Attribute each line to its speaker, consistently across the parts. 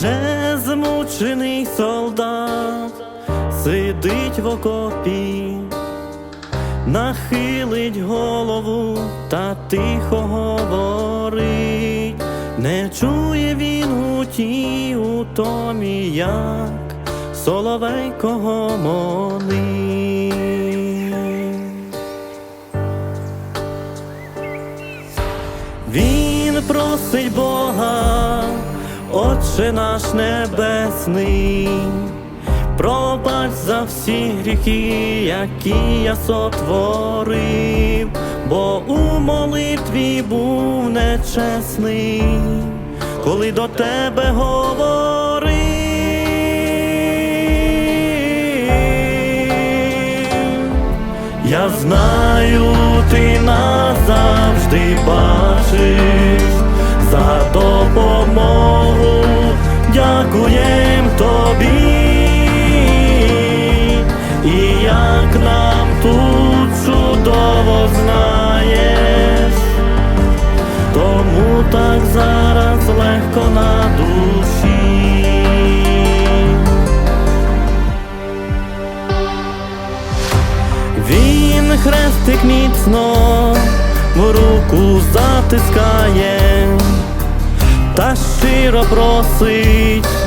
Speaker 1: Скручений солдат сидить в окопі, нахилить голову та тихо говорить, не чує він у тій утомі, як соловейко гомонить. Він просить Бога, Отче наш небесний, пробач за всі гріхи, які я сотворив, бо у молитві був нечесний, коли до тебе говорив. Я знаю, ти дякуєм тобі, і як нам тут чудово знаєш, тому так зараз легко на душі. Він хрестик міцно в руку затискає та щиро просить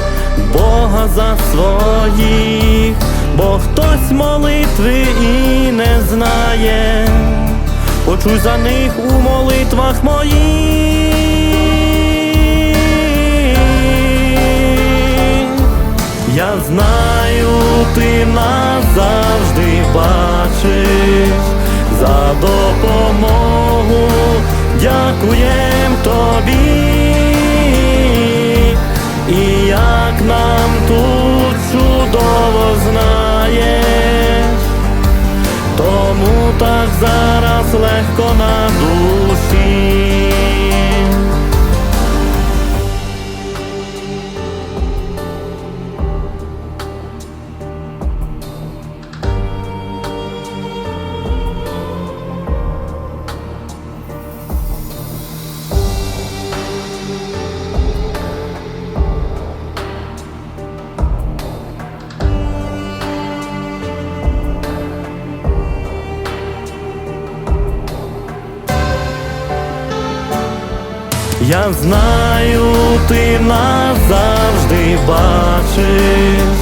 Speaker 1: Бога за своїх, бо хтось молитви і не знає, почуй за них у молитвах моїх. Я знаю, ти назавжди бачиш. За допомогу, дякуєм тобі, так зараз легко на душі. Я знаю, ти назавжди бачиш.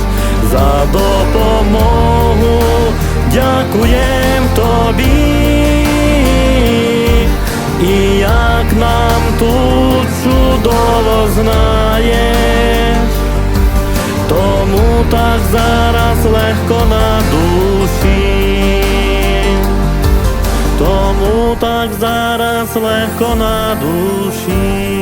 Speaker 1: За допомогу, дякуєм тобі, і як нам тут чудово знаєш, тому так зараз легко на душі. tak zaraz lehko na duši.